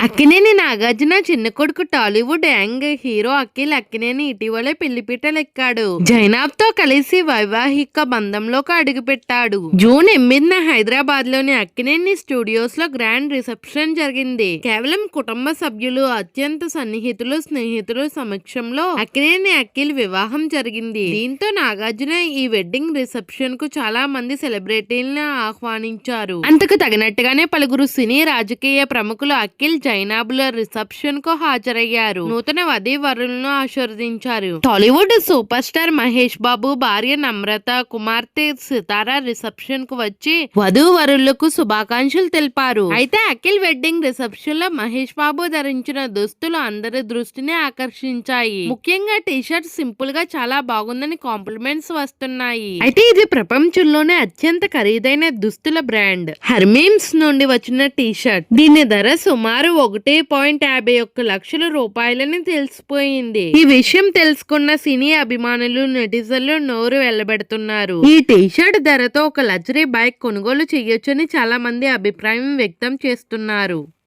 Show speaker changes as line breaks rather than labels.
అక్కినేని నాగార్జున చిన్న కొడుకు Tollywood young hero Akhil Akkineni ఇటీవలే పెళ్ళిపీటలెక్కాడు జైనాబ్తో కలిసి వైవాహిక బంధంలోకి అడుగుపెట్టాడు. జూన్ ఎనిమిదిన హైదరాబాద్లోని అక్కినేని స్టూడియోస్లో గ్రాండ్ రిసెప్షన్ జరిగింది. కేవలం కుటుంబ సభ్యులు అత్యంత సన్నిహితులు స్నేహితులు సమక్షంలో అక్కినేని అఖిల్ వివాహం జరిగింది. దీంతో నాగార్జున ఈ వెడ్డింగ్ రిసెప్షన్కు చాలా మంది సెలబ్రిటీలను ఆహ్వానించారు. అంతకు తగినట్టుగానే పలువురు సినీ రాజకీయ ప్రముఖులు అఖిల్ జైనాబుల రిసెప్షన్కు హాజరయ్యారు. నూతన వధీ వరులను ఆశీర్వదించారు. Tollywood super star Mahesh Babu భార్య నమ్రత కుమార్తె సితారా రిసెప్షన్కు వచ్చి వధూ వరులకు శుభాకాంక్షలు తెలిపారు. అయితే అఖిల్ వెడ్డింగ్ రిసెప్షన్లో మహేష్ బాబు ధరించిన దుస్తులు అందరి దృష్టిని ఆకర్షించాయి. ముఖ్యంగా టీషర్ట్ సింపుల్గా చాలా బాగుందని కాంప్లిమెంట్స్ వస్తున్నాయి. అయితే ఇది ప్రపంచంలోనే అత్యంత ఖరీదైన దుస్తుల బ్రాండ్. హర్మీమ్స్ నుండి వచ్చిన టీషర్ట్. దీని ధర సుమారు ఒకటి పాయింట్ యాభై ఒక్క లక్షల రూపాయలని తెలిసిపోయింది. ఈ విషయం తెలుసుకున్న సినీ అభిమానులు నెటిజన్లు నోరు వెళ్ళబెడుతున్నారు ఈ టీషర్ట్ ధరతో ఒక లగ్జరీ బైక్ కొనుగోలు చేయొచ్చని చాలా మంది అభిప్రాయం వ్యక్తం చేస్తున్నారు.